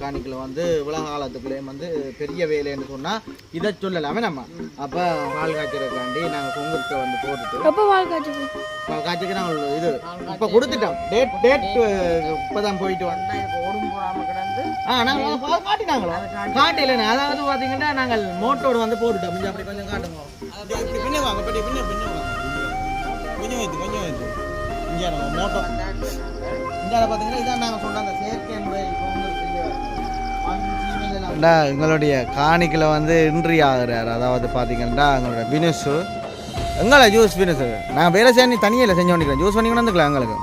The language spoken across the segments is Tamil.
காணிக்கல வந்து உலக காலத்துக்குள்ளேயும் வந்து பெரிய வேலைன்னு சொன்னா இதை சொல்லலாமே நம்ம. அப்ப பால் காய்ச்சறதுக்காண்டி நாங்க பொங்கலுக்கு வந்து போட்டுட்டு பால் காய்ச்சிக்கு நாங்கள் இது இப்ப கொடுத்துட்டோம். டேட் டேட் இப்பதான் போயிட்டு வந்தோம். ஆ நாங்கள் காட்டினாங்களோ? காட்டிலண்ணே அதாவது பாத்தீங்கன்னா நாங்கள் மோட்டோடு வந்து போட்டுட்டோம். கொஞ்சம் அப்படி கொஞ்சம் காட்டுங்க. இப்படி பின்ன வாங்க இப்படி பின்ன பின்ன வாங்க. கொஞ்சம் வைத்து கொஞ்சம் வைத்து. இங்கே நம்ம மோட்டோ. இந்த பார்த்தீங்கன்னா இதான் நாங்கள் சொன்ன அந்த செயற்கை முறை எங்களுடைய காணிக்கில் வந்து இன்றி ஆகுறாரு. அதாவது பார்த்தீங்கன்னா எங்களோட பினுசு எங்களை ஜூஸ் பினுசு நான் வேலை செய்ய தனியாக செஞ்சு பண்ணிக்கிறேன் ஜூஸ் பண்ணி கொண்டு வந்துக்கலாம் எங்களுக்கு.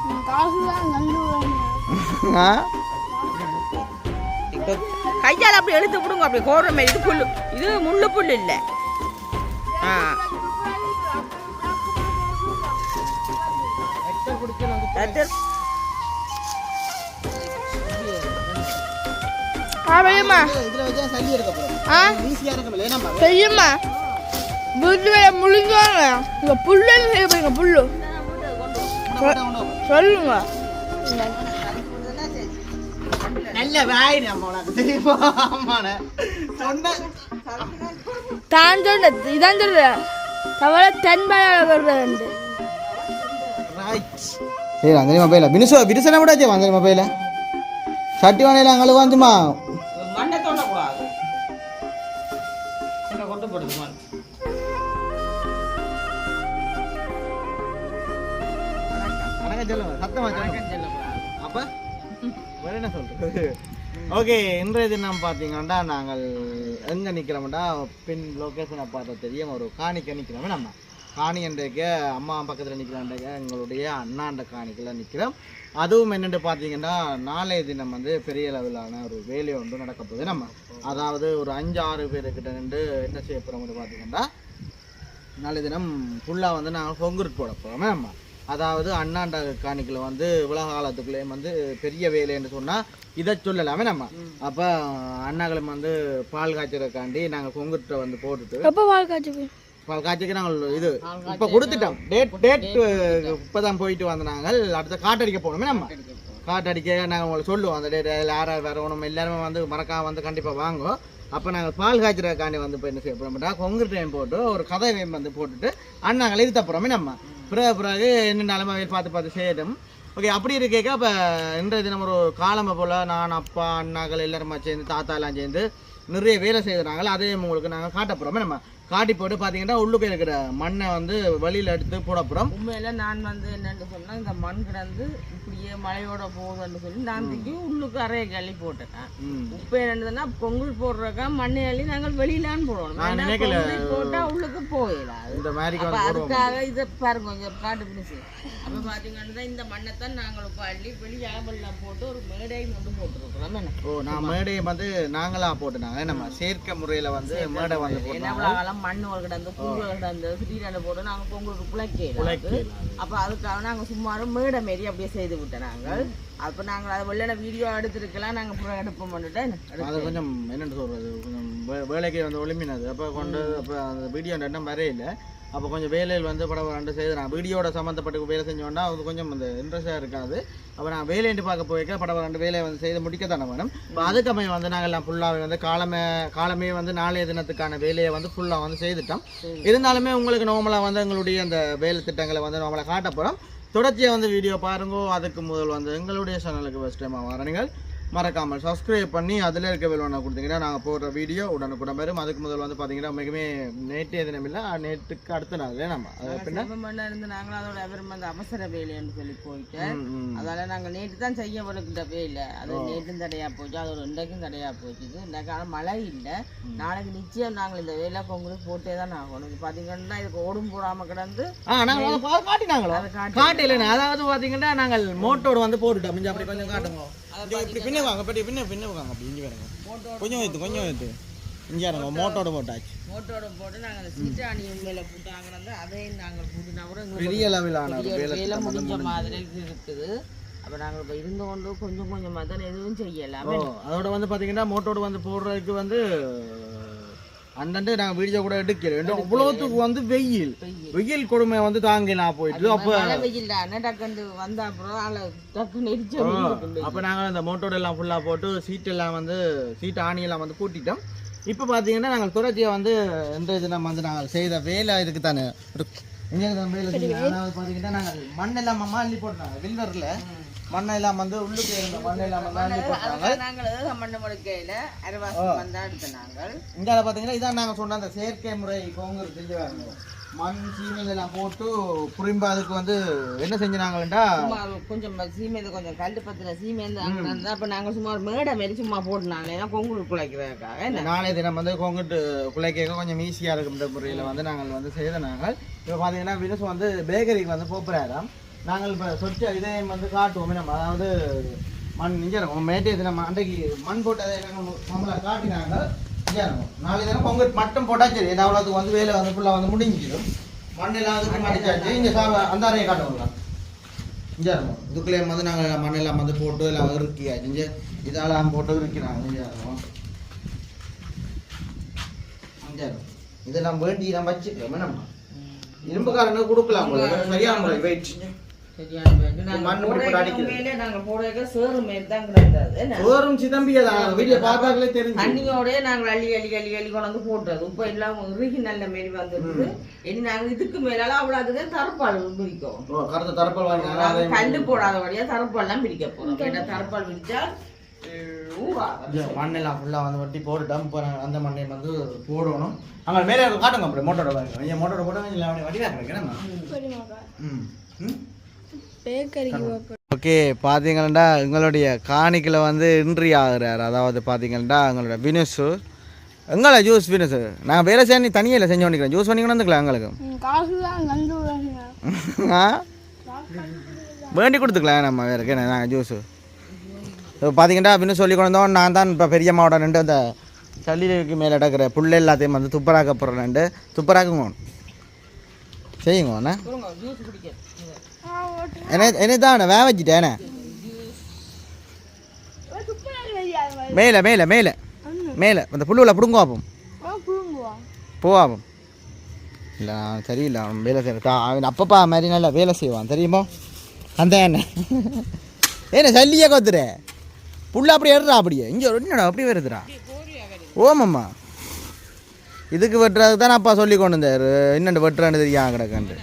கையால் அப்படி எழுத்து விடுங்க அப்படி கோடுற மாதிரி. இது புல்லு. இது முள்ளு புல்லு இல்லை. ஆ. அது ஏன்னா பெரியம்மா வீட்டு வேலை முடிஞ்சாங்க இங்க புல்லு செய்ய போறீங்க புல்லு. சொல்லுங்க. நல்ல வாய் நம்ம உனக்கு. தெரியுமா ஆமாண்ணே சொன்ன தான் சொல்றது இதான் சொல்றேன். தவிர தென்பாயால வருது சரி அந்த மொபைல பினுசோ பினுசனை விடாச்சே அந்த மொபைல சட்டி வானையில அங்களுக்கு வந்துமா சத்தமா அப்ப? வேற என்ன சொல்றது? ஓகே இன்றைய தினம் பார்த்தீங்கன்னா நாங்கள் எங்கே நிற்கிறோம்டா பின் லொக்கேஷனை பார்த்தா தெரியும். ஒரு காணிக்க நிற்கிறோமே நம்ம காணி அம்மா பக்கத்தில் நிற்கலான்றக்க எங்களுடைய அண்ணாண்ட காணிக்கெல்லாம் நிற்கிறோம் அதுவும் என்னென்னு பார்த்தீங்கன்னா நாளைய தினம் வந்து பெரிய லெவலான ஒரு வேலை ஒன்று நடக்க போகுது. நம்ம அதாவது ஒரு அஞ்சு ஆறு பேருக்கிட்ட நின்று என்ன செய்ய போகிறோம்னு பார்த்தீங்கன்னா நாளைய தினம் ஃபுல்லாக வந்து நாங்கள் பொங்குருட் போட போகிறோமே நம்ம அதாவது அண்ணாண்ட காணிக்கில் வந்து உலக காலத்துக்குள்ளேயும் வந்து பெரிய வேலைன்னு சொன்னால் இதை சொல்லலாமே நம்ம. அப்போ அண்ணாக்களும் வந்து பால் காய்ச்சறதுக்காண்டி நாங்கள் பொங்குருட்டை வந்து போட்டுட்டு எப்போ காட்சி போய் பால் காய்ச்சிக்கு நாங்கள் இது இப்போ கொடுத்துட்டோம். டேட் டேட் இப்போ தான் போயிட்டு வந்த நாங்கள் அடுத்த காட்டடிக்க போகணுமே நம்ம. காட்டடிக்க நாங்கள் உங்களுக்கு சொல்லுவோம். அந்த டேட் யார் யார் வரணும் எல்லாருமே வந்து மறக்காம வந்து கண்டிப்பாக வாங்குவோம். அப்போ நாங்கள் பால் காய்ச்சறதுக்காண்டி வந்து இப்போ என்ன செய்ய போகிறோம்னா கொங்கு டைம் போட்டு ஒரு கதை வந்து போட்டுட்டு அண்ணாங்களை இது தப்புறோமே நம்ம. பிறகு பிறகு என்ன நிலமை பார்த்து பார்த்து செய்யட்டும். ஓகே அப்படி இருக்கேக்க இப்போ இன்றைய தினம் ஒரு காலமை போல் நான் அப்பா அண்ணாக்கள் எல்லாருமா சேர்ந்து தாத்தா எல்லாம் சேர்ந்து நிறைய வேலை செய்கிறாங்களோ அதையும் உங்களுக்கு நாங்கள் காட்ட போகிறோமே நம்ம காட்டி போட்டு பார்த்தீங்கன்னா உள்ளுக்கு இருக்கிற மண்ணை வந்து வெளியில் எடுத்து போட போகிறோம் உண்மையில நான் வந்து என்னன்னு சொன்னா இந்த மண் கிடந்து இப்படியே மழையோட போகுதுன்னு சொல்லி நான் தூக்கி உள்ளுக்கு அறைய கள்ளி போட்டேன். ம். உப்பு என்னதுன்னா பொங்கல் போடுறக்கா மண்ணை அள்ளி நாங்கள் வெளியிலான்னு போடணும் நான் ஏன்னா நினைக்கல. பொங்கல் போட்டா உள்ளுக்கு போயிடாது. இந்த போடுவோம் அதுக்காக இதை பாருங்க கொஞ்சம் காட்டு பிடிச்சி. அப்ப பாத்தீங்கன்னா இந்த மண்ணை தான் நாங்கள் இப்போ அள்ளி வெளியாக வெள்ளம் போட்டு ஒரு மேடை கொண்டு போட்டுருக்குறோம். என்ன? ஓ நான் மேடையை வந்து நாங்களா போட்டுனாங்க. நம்ம செயற்கை முறையில் வந்து மேடை வந்து என்ன போட்டாங்க காலம் மண் கிடந்து புல் கிடந்து சிட்டியில போட்டு நாங்க பொங்கலுக்கு புழைக்கல அப்ப அதுக்காக நாங்க சும்மாரு மேடை மாரி அப்படியே செய்து விட்டோம் நாங்கள். அப்ப நாங்கள் அதை வெள்ளன வீடியோ எடுத்துருக்கலாம் நாங்க அப்புறம் எடுப்போம் பண்ணிட்டேன் அது கொஞ்சம் என்னென்னு சொல்கிறது கொஞ்சம் வேலைக்கு வந்து ஒளிமினது அப்போ கொண்டு அப்போ அந்த வீடியோ ரெண்டும் வரையில அப்போ கொஞ்சம் வேலையில் வந்து படம் ரெண்டு செய்து நான் வீடியோட சம்மந்தப்பட்டு வேலை செஞ்சோன்னா அது கொஞ்சம் அந்த இன்ட்ரெஸ்டாக இருக்காது. அப்போ நான் வேலைன்ட்டு பார்க்க போய்க்க படம் ரெண்டு வேலையை வந்து செய்து முடிக்க தானே வேணும் இப்போ அதுக்கமைய வந்து நாங்கள் எல்லாம் ஃபுல்லாகவே வந்து காலமே காலமே வந்து நாளைய தினத்துக்கான வேலையை வந்து ஃபுல்லாக வந்து செய்துட்டோம். இருந்தாலுமே உங்களுக்கு நார்மலாக வந்து எங்களுடைய அந்த வேலை திட்டங்களை வந்து நார்மலாக காட்ட போகிறோம் தொடர்ச்சியாக வந்து வீடியோ பாருங்கோ. அதுக்கு முதல் வந்து எங்களுடைய சேனலுக்கு ஃபஸ்ட் டைமாக வரணுங்கள் மறக்காமல் சப்ஸ்கிரைப் பண்ணி அதில் இருக்க வேலை கொடுத்தீங்கன்னா நாங்கள் போடுற வீடியோ உடனுக்குடன் வரும். அதுக்கு முதல் வந்து பார்த்தீங்கன்னா மிகவே நேற்றைய தினம் இல்லை நேற்றுக்கு அடுத்த நாள் நம்ம. பின்ன? இருந்து நாங்கள் அதோட அப்புறம் அந்த அவசர வேலைன்னு சொல்லி போயிட்டு ம், ம். அதால நாங்கள் நேற்று தான் செய்ய வளர்க்கிட்ட வேலை அது நேற்றும் தடையா போச்சு அது ஒரு இன்றைக்கும் தடையா போச்சு இந்த காலம் மழை இல்லை. நாளைக்கு நிச்சயம் நாங்கள் இந்த வேலை பொங்கலுக்கு போட்டே தான் ஆகணும். இது பார்த்தீங்கன்னா இதுக்கு ஓடும் போடாமல் கிடந்து காட்டினாங்களோ? காட்டில அதாவது பார்த்தீங்கன்னா நாங்கள் மோட்டோடு வந்து போட்டுட்டோம். கொஞ்சம் அப்படி கொஞ்சம் காட்டுங்க. இப்படி பின்ன வாங்க இப்படி பின்ன பின்ன வாங்க அப்படி இங்கே வேணுங்க கொஞ்சம் வைத்து கொஞ்சம் வைத்து இங்கே இருங்க மோட்டோட போட்டாச்சு மோட்டோட போட்டு நாங்கள் அந்த சீட்டாணி மேலே போட்டாங்கன்னா அதையும் நாங்கள் போட்டுனா கூட பெரிய பெரிய வேலை முடிஞ்ச மாதிரி இருக்குது. அப்போ நாங்கள் இப்போ இருந்து கொண்டு கொஞ்சம் கொஞ்சமாக தான் எதுவும் செய்யலாம் அதோட வந்து பார்த்தீங்கன்னா மோட்டோடு வந்து போடுறதுக்கு வந்து அண்டண்டு நாங்க வீடியோ கூட எடுக்கிறோம் இவ்வளவுத்துக்கு வந்து வெயில். வெயில். கொடுமை வந்து தாங்கினா போயிட்டு அப்ப. அப்ப நாங்க அந்த மோட்டோட எல்லாம் ஃபுல்லா போட்டு சீட் எல்லாம் வந்து சீட் ஆணி எல்லாம் வந்து கூட்டிட்டோம். இப்ப பாத்தீங்கன்னா நாங்கள் தொடர்ச்சியா வந்து இந்த இது நம்ம வந்து நாங்கள் செய்த வேலை இதுக்கு தானே. ஒரு இங்க தான் வேலை பாத்தீங்கன்னா நாங்கள் மண் எல்லாம் அம்மா அள்ளி போட்டாங்க வில்வர்ல. மண்ணை எல்லாம் வந்து உள்ளுக்கு இருந்த மண்ணை அதான் நாங்கள் சம்பந்தம் முழுக்கையில் அரைவாசி வந்தா எடுத்த நாங்கள் இங்கே பார்த்தீங்கன்னா இதான் நாங்கள் சொன்ன அந்த செயற்கை முறை கோங்கர் செஞ்சு மண் சீமெண்ட் எல்லாம் போட்டு புரிம்பு அதுக்கு வந்து என்ன செஞ்சாங்கண்டா சும்மா கொஞ்சம் சீமேந்து கொஞ்சம் கல் அங்கே இருந்தால் அப்போ நாங்கள் சும்மா மேடை மாரி சும்மா போட்டுனாங்க ஏன்னா கொங்குரு குழைக்கிறதுக்காக என்ன? நாளைய தினம் வந்து கொங்கிட்டு குலைக்க கொஞ்சம் ஈஸியாக இருக்குன்ற முறையில் வந்து நாங்கள் வந்து செய்த நாங்கள். இப்போ பார்த்தீங்கன்னா வினஸ் வந்து பேக்கரிக்கு வந்து போப்புறாராம் நாங்கள் இப்போ சொச்ச இதையும் வந்து காட்டுவோமே நம்ம. அதாவது மண் இங்கே இருக்கும். மேட்டே தினம் அன்றைக்கு மண் போட்டு அதை நம்மளை காட்டினாங்க. இங்கே இருக்கும். நாளை தினம் கொங்கிட்டு மட்டும் போட்டால் சரி. ஏன்னா அவ்வளோத்துக்கு வந்து வேலை வந்து ஃபுல்லாக வந்து முடிஞ்சிடும். மண்ணெல்லாம் வந்து மடிச்சாச்சு இங்கே சா அந்த அறையை காட்டுவோங்களா இங்கே இருக்கும். இதுக்குள்ளே வந்து நாங்கள் மண்ணெல்லாம் வந்து போட்டு எல்லாம் இறுக்கியாச்சு. இங்கே இதெல்லாம் போட்டு இருக்கும். இங்கே இருக்கும். இதெல்லாம் வேண்டி நம்ம வச்சுக்கிறோமே நம்ம. இரும்புக்காரனுக்கு கொடுக்கலாம் போல. சரியான முறை வெயிட் சரியான பேருந்து. நாங்க மண்ணு போட்டு போடுற அடிக்கிறது. உண்மையிலே நாங்க போடுற சேறு மாரி தான் கிடந்தது. என்ன? ஓரும் சிதம்பிய வீடியோ பார்த்தாங்களே தெரிஞ்சு. தண்ணியோடய நாங்கள் அள்ளி அள்ளி அள்ளி அள்ளி கொண்டு போட்டது. இப்போ எல்லாம் இறுகி நல்ல மாரி வந்துருக்கு இனி நாங்கள் இதுக்கு மேலால அவ்வளோக்கு தரப்பால் பிரிக்கும் ஓ கருத்து தரப்பல் கல்லு போடாதபடியா தரப்பால்லாம் பிரிக்க போறோம். ஏன்னா தரப்பால் ஊறாது மண்ணெல்லாம் ஃபுல்லாக வந்து வட்டி போட்டு டம்ப் அந்த மண்ணை வந்து போடணும். அங்கே மேலே காட்டுங்க அப்படி மோட்டோட வாங்க. ஐயா மோட்டோட போட்டாங்க இல்லை அவனை வடி வைக்கிறேன் ம். ஓகே பார்த்தீங்கன்னா எங்களுடைய காணிக்கில் வந்து இன்ட்ரி ஆகுறாரு அதாவது பார்த்தீங்கன்னா எங்களோட வினுசு எங்களை ஜூஸ் வினுசு நாங்கள் வேலை செய்ய தனியாக செஞ்சு பண்ணிக்கிறேன் ஜூஸ் பண்ணிக்கணும் வந்துக்கலாம் எங்களுக்கு? ஆ? வேண்டி கொடுத்துக்கலாம் நம்ம வேறு என்ன நாங்கள் ஜூஸு. இப்போ பார்த்தீங்கன்னா அப்படின்னு சொல்லி கொண்டு வந்தோம் நான் தான் இப்போ பெரியம்மாவோட ரெண்டு அந்த சளிக்கு மேலே நடக்கிற புல் எல்லாத்தையும் வந்து துப்பராக்க போகிறேன் ரெண்டு. துப்பராக்குங்க. செய்யுங்க அண்ணா. ஜூஸ் குடிக்க. என்ன என்ன வே வேக வச்சுட்டேனே மேலே மேலே மேலே மேலே அந்த புல்லுவில் பிடுங்க ஆப்போம் புழுங்குவான் போவாப்போம் இல்லை சரியில்லை அவன் வேலை செய்யறான் அவன் அப்பப்பா மாதிரி நல்லா வேலை செய்வான் தெரியுமோ அந்த என்ன ஏன்னா சல்லியே கொத்துற புள்ள அப்படி ஏறுறா அப்படியே இங்கே என்னடா அப்படி வருதுடா ஓமம்மா இதுக்கு வெட்டுறதுக்கு தான் அப்பா சொல்லி கொண்டு வந்தார் என்னண்டு வெட்டுறான்னு தெரியும் கிடக்கண்டு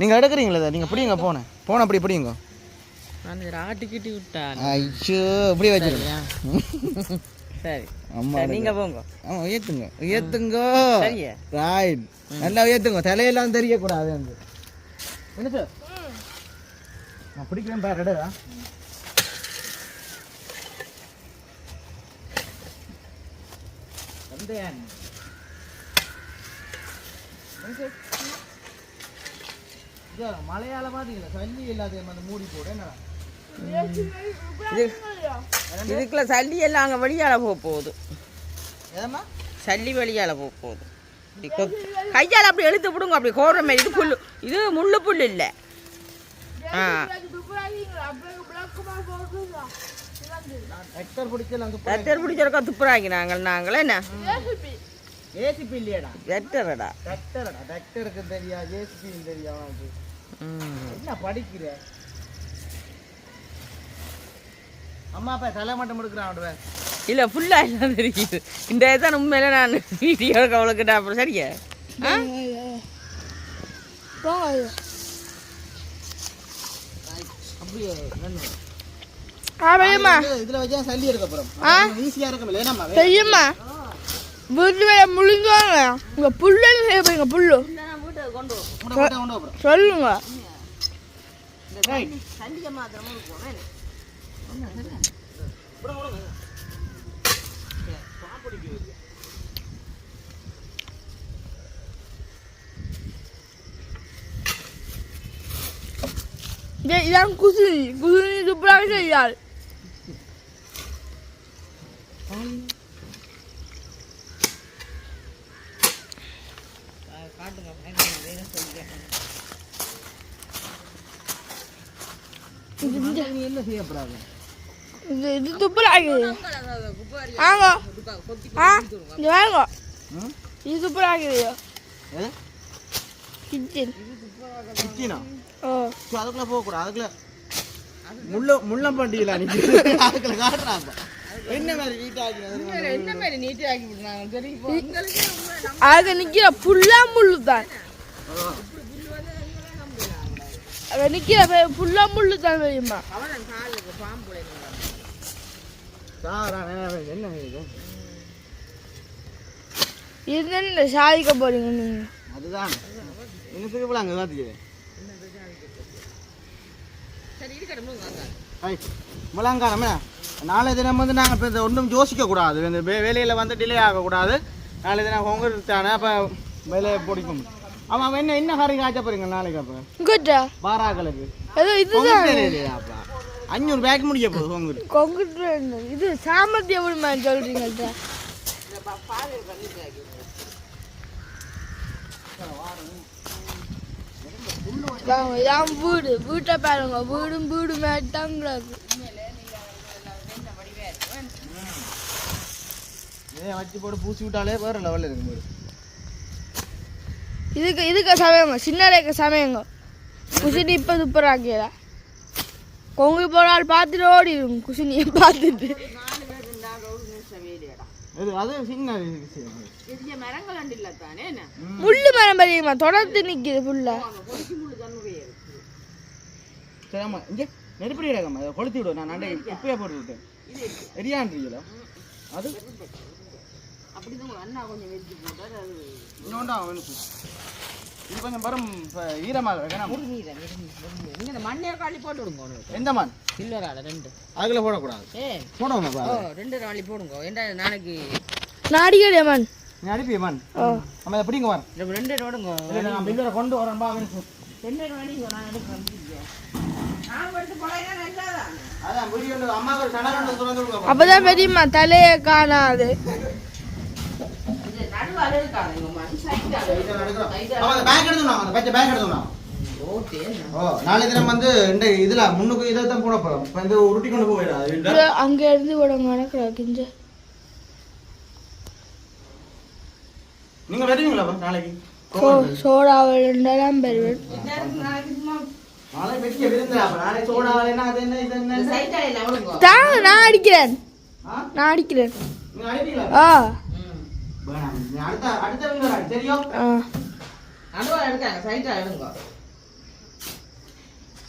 நீங்கள் எடுக்கிறீங்களா இதை? நீங்கள் பிடிங்க போனேன். போன அப்படி பிடிங்க. ஆட்டிக்கிட்டு விட்டான் ஐயோ இப்படி வச்சிருங்க. சரி. அம்மா நீங்க போங்க. ஆ உயர்த்துங்க. உயர்த்துங்க. ராய்ட் நல்லா உயர்த்துங்க. தலையெல்லாம் தெரியக்கூடாது வந்து என்ன சார்? நான் பிடிக்கிறேன் பாரு ரெடா மலையாள பாத்தீங்களா சல்லி இல்லாத அந்த மூடி போடு இதுக்குள்ள சல்லி எல்லாம் அங்கே வெளியால போக போகுது. சல்லி வெளியால போக போகுது. கையால் அப்படி இழுத்து விடுங்க அப்படி கோடுற மாதிரி. இது புல்லு இது முள்ளு புல் இல்லை. ஆ. வெட்டர் பிடிச்சிருக்கா துப்புராக்கி நாங்கள் நாங்கள் என்ன? ஏசிபி இல்லையாடா? வெட்டரடா ஹெக்டர்டா ஹெக்டருக்கு தெரியா ஏசிபி தெரியா உனக்கு? என்ன படிக்கிற? அம்மா அப்பா தலை மட்டும் எடுக்கிறான் அவடுவேன் இல்லை ஃபுல்லாக எல்லாம் தெரியுது. இந்த தான் உண்மையில நான் வீடியோ அவளுக்கு அப்புறம் சரியா? புல்லு. சொல்லுங்க. இதான் குசுனி. குசுனி சூப்பராக செய்யாள் காட்டுங்க நீ என்ன செய்யப்படாது? இது இது துப்புராக ஆங்க ஆ இங்க வாங்க. ம்? இது சூப்பராக இருக்குதுயோ எது கிச்சன். கிச்சினா? ஓ அதுக்குள்ளே போகக்கூடாது அதுக்குள்ள. முள்ள முள்ளம்பண்டியில் அதுக்குள்ள காட்டுறாங்க. என்ன மாதிரி வீட்டாக்கி என்ன மாதிரி நீட்டாக ஆக்கி விடுறாங்க தெரியும்? இப்போ நிக்கிற புல்லா முள்ளு தான் அங்கே நிற்கிற புல்லா முள்ளு தான் தெரியுமா? என்ன சாதிக்க போறீங்க நீங்க? அதுதான். எனக்கு இவ்வளோ அங்கே பார்த்துக்கு சரி இருக்கட்டும் நாளை தினம் வந்து நாங்கள் இந்த ஒன்றும் யோசிக்கக்கூடாது இந்த வே வேலையில் வந்து டிலே ஆகக்கூடாது நாளை தினம் உங்க தானே அப்போ வேலையை பிடிக்கும். ஆமாம் அவன் என்ன என்ன கறி காய்ச்ச போறீங்க நாளைக்கு அப்போ? இங்கட்டா பாராக்களுக்கு. இதுதான். அஞ்சூறு பேக் முடிய போகுது உங்களுக்கு கொங்குட்டு இது சாமர்த்தியம் எப்படிமா இதான் வீடு வீட்டை பாருங்க. வீடும் வீடு மேட்டாங்கிறாது. இதே வச்சு போட்டு பூசி விட்டாலே வேறு லெவலில் இருக்கும் போது இதுக்கு இதுக்கு சமயங்க சின்ன ரேக்க சமயங்க. குசினி இப்போ சூப்பர் ஆக்கியதா? கொங்கு போனால் பார்த்துட்டு ஓடிடும் குசினியை பார்த்துட்டு. முள்ளு மரம் பெரியம்மா தொடர்ந்து நிற்கிது ஃபுல்லா பொறுக்கி முழு தன்மை இருக்கு சரி ஆமாம் இங்கே நெருப்படி கொளுத்தி விடு நான் நண்டை குப்பையை போட்டு விட்டேன் எரியான்றீங்களா அது? அப்படிதான் அண்ணா கொஞ்சம் போட்டார் அது இன்னொன்று அவனுக்கு இது கொஞ்சம் வரும் இப்போ ஈரமாக இருக்கேன் முருங்கீரை நீங்கள் இந்த மண்ணேர் காளி போட்டு விடுங்க எந்த மான் சில்லறால ரெண்டு. அதுக்குள்ள போடக்கூடாது. ஏ. போடணும் ஓ ரெண்டு ராளி போடுங்க. ஏண்டா நாளைக்கு? நாடிக்கடியா மண். நீ அனுப்பி மான் ஓ. நம்ம இதை பிடிங்க வரேன் இந்த ரெண்டு ரோடுங்க இல்லை நான் பில்லரை கொண்டு வரேன்பா அவனுக்கு. ரெண்டு ராளி நான் எடுக்கிறேன் அப்பதான் பெரியம்மா தலையை காணாது. நாளை தினம் வந்து இந்த இதுல முன்னுக்கு இதை தான் போட போறோம் இப்போ இந்த உருட்டி கொண்டு போயிடாது இது அங்க இருந்து விட மணக்கிறா கிஞ்ச நீங்க வருவீங்களா நாளைக்கு பெறுவேன் நான் அடிக்கிறேன்? நான் அடிக்கிறேன் ஆ. அடுத்த அடுத்த விருந்துடா தெரியும் ஆ. நடுவால எடுத்தாங்க சைட்டால எடுங்க.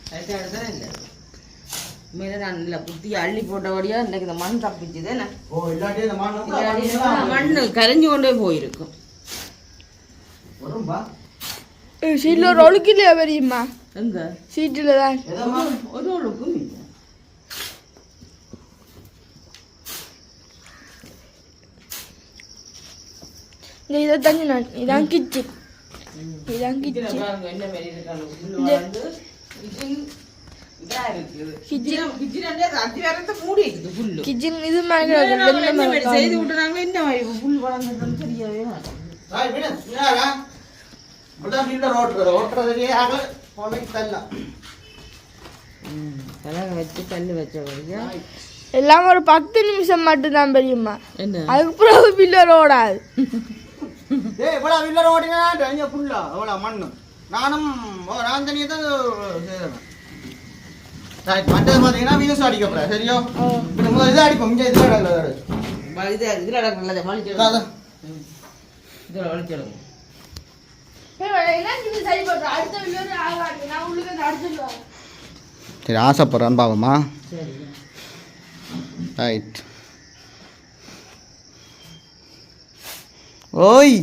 சைட்டா எடுத்தா இல்லை உண்மையில நான் இல்லை புத்தி அள்ளி போட்டபடியா இன்னைக்கு இந்த மண் தப்பிச்சுது என்ன? மண் கரைஞ்சு கொண்டே போயிருக்கும். சீட்டில் ஒரு ஒழுக்கிலையா பெரியம்மா? எங்க? சீட்டில் தான் ஒரு ஒழுக்கும் இல்லை. இந்த இதை தண்ணி நான் இதான் கிச்சன் இதான் கிச்சன் கிச்சன் இதா இருக்குது கிச்சன் கிச்சன் அத்திவாரத்தை மூடி இருக்குது புல்லு. கிச்சன் இது மாதிரி செய்து விட்டுறாங்க என்ன புல் தெரியவே எல்லாம் ஒரு பத்து நிமிஷம் மட்டும்தான் பெரியம்மா. என்ன? அதுக்கு பிறகு பில்லர் ஓடாது ஏய் இவ்வளோ வில்லர் ஓட்டினா இங்கே ஃபுல்லா அவ்வளோ மண்ணு. நானும் ஓ நான் தனியாக தான் செய்கிறேன் ரைட் மற்றது பார்த்தீங்கன்னா வீஸ் அடிக்கப்படாது சரியா. இப்போ முதல்ல இதை அடிப்போம். இங்கே இதில் இது இதுல நல்லது. மலிச்சிடும் இதுல அடிச்சிடுவேன் சரி ஆசைப்படுறான்னு பாவமா. சரி. ரைட் ஓய்.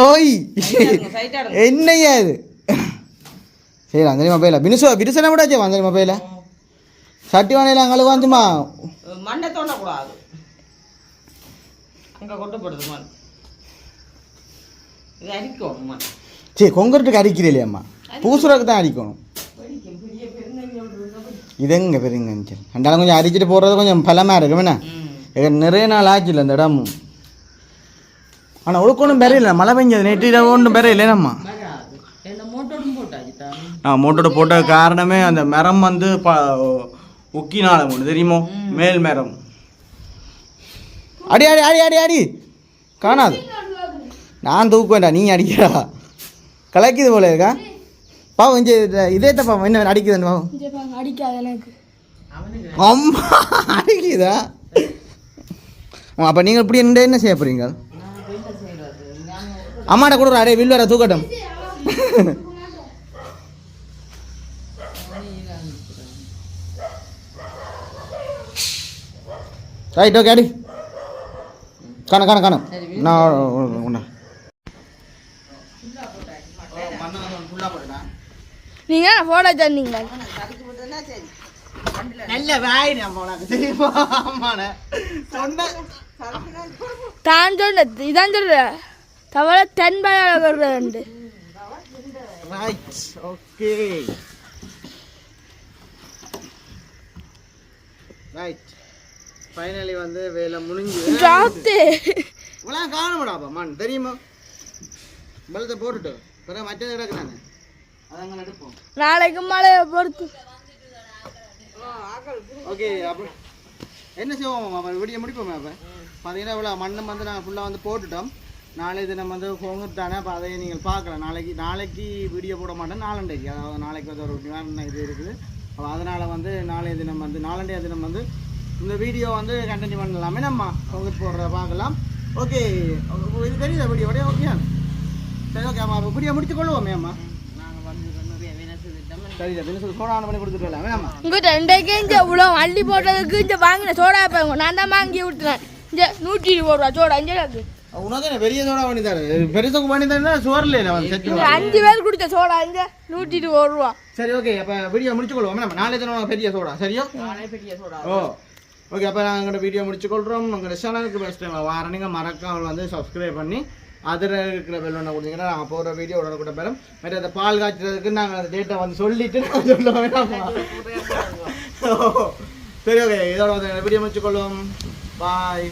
ஓய். என்னையா இது? சரி அந்த மொபைல பினுசோ பிரிசன கூட வச்சே அந்த மொபைல சட்டி வானையில் அங்கே வந்துமா மண்ணை தோண்டக்கூடாது. அங்க கொட்டப்படுது மண். இது அரிக்கும் மண். சரி கொங்கரட்டுக்கு அடிக்கிறே இல்லையம்மா பூசுறதுக்கு தான் பெருநெல் இது எங்க பெருங்க அண்டாலும் கொஞ்சம் அரிச்சிட்டு போடுறது கொஞ்சம் பலமாக இருக்கும் என்ன? நிறைய நாள் ஆச்சுல இந்த இடமும். ஆனால் ஒழுக்கொன்றும் பெறையில. மழை பெஞ்சது. நேற்று இரவு ஒன்றும் போட்டாச்சு தான் நான் மோட்டோட போட்ட காரணமே அந்த மரம் வந்து ப உக்கினால ஒன்று தெரியுமோ? மேல் மரம். அடி அடி அடி அடி அடி. காணாது. நான் தூக்குவேன்டா நீ அடிக்கிறா. கலக்குது போல இருக்கா? பாவம் இங்கே இதே பாவம். என்ன அடிக்குதுன்னு பாவம்? அடிக்காது எனக்கு. அம்மா அடிக்குதா? அப்போ நீங்கள் இப்படி என்ன என்ன செய்ய போறீங்க? அம்மாட்ட கொடுக்குற அடே வில் வர தூக்கட்டும். ரைட் ஓகே அடி. காணும் காணும் காணும் நான் நீங்க போட சொன்னீங்க நல்ல வாய் நம்ம உனக்கு தெரியுமா சொன்ன தான் சொன்னது இதான் சொல்ற. தவிர தென் பயால வருது ரைட் ஓகே ரைட் ஃபைனலி வந்து வேலை முடிஞ்சு. ஜாத்து இவ்வளோ காணப்படாப்பா மண். தெரியுமா? பலத்தை போட்டுட்டு. பிறகு மற்றது கிடக்குறாங்க அதங்க எடுப்போம். நாளைக்கு மழையை பொறுத்து. ஓகே அப்போ என்ன செய்வோம் அப்போ விடிய முடிப்போமே அப்போ? பார்த்தீங்கன்னா இவ்வளோ மண்ணை வந்து நாங்கள் ஃபுல்லாக வந்து போட்டுட்டோம். நாளை தினம் வந்து பொங்கல் தானே அப்போ அதை நீங்கள் பார்க்கலாம். நாளைக்கு நாளைக்கு வீடியோ போட மாட்டேன். நாளண்டைக்கு அதாவது நாளைக்கு வந்து ஒரு நிவாரண இது இருக்குது. அப்போ அதனால் வந்து நாளைய தினம் வந்து நாளண்டைய தினம் வந்து இந்த வீடியோ வந்து கண்டினியூ பண்ணலாமே. நம்ம பொங்கல் போடுறத பார்க்கலாம். ஓகே இது தெரியுதா வீடியோ உடைய? ஓகே சரி ஓகே அம்மா அப்போ வீடியோ முடித்து கொள்ளுவோமே அம்மா. நாங்கள் வந்து சரி சோடா பண்ணி கொடுத்துட்டு ரெண்டைக்கு அள்ளி சோடா நான் வாங்கி விட்டுறேன் இந்த நூற்றி இருபது ரூபா சோடா. இங்கே உனக்கு என்ன பெரிய சோடா பண்ணி தரேன் பெருசுக்கு பண்ணி தரேன் செத்து இந்த அஞ்சு பேர் குடிச்ச சோடா இங்க நூற்றி ரூபா. சரி ஓகே அப்போ வீடியோ முடிச்சு கொள்வோம் நம்ம நாளை தினம் பெரிய சோடா சரியா? நானே பெரிய சோடா. ஓ ஓகே அப்போ நாங்கள் எங்களோட வீடியோ முடிச்சு கொள்கிறோம் உங்களோட சேனலுக்கு பெஸ்ட் வார நீங்கள் மறக்காம வந்து சப்ஸ்கிரைப் பண்ணி அதில் இருக்கிற பெல் ஒன்று கொடுத்தீங்கன்னா நாங்கள் போகிற வீடியோ உடனே கூட பெறும். மற்ற அந்த பால் காய்ச்சறதுக்கு நாங்கள் அந்த டேட்டை வந்து சொல்லிட்டு நாங்கள் சொல்ல வேண்டாமா சரி ஓகே இதோட வந்து வீடியோ முடிச்சு கொள்வோம் பாய்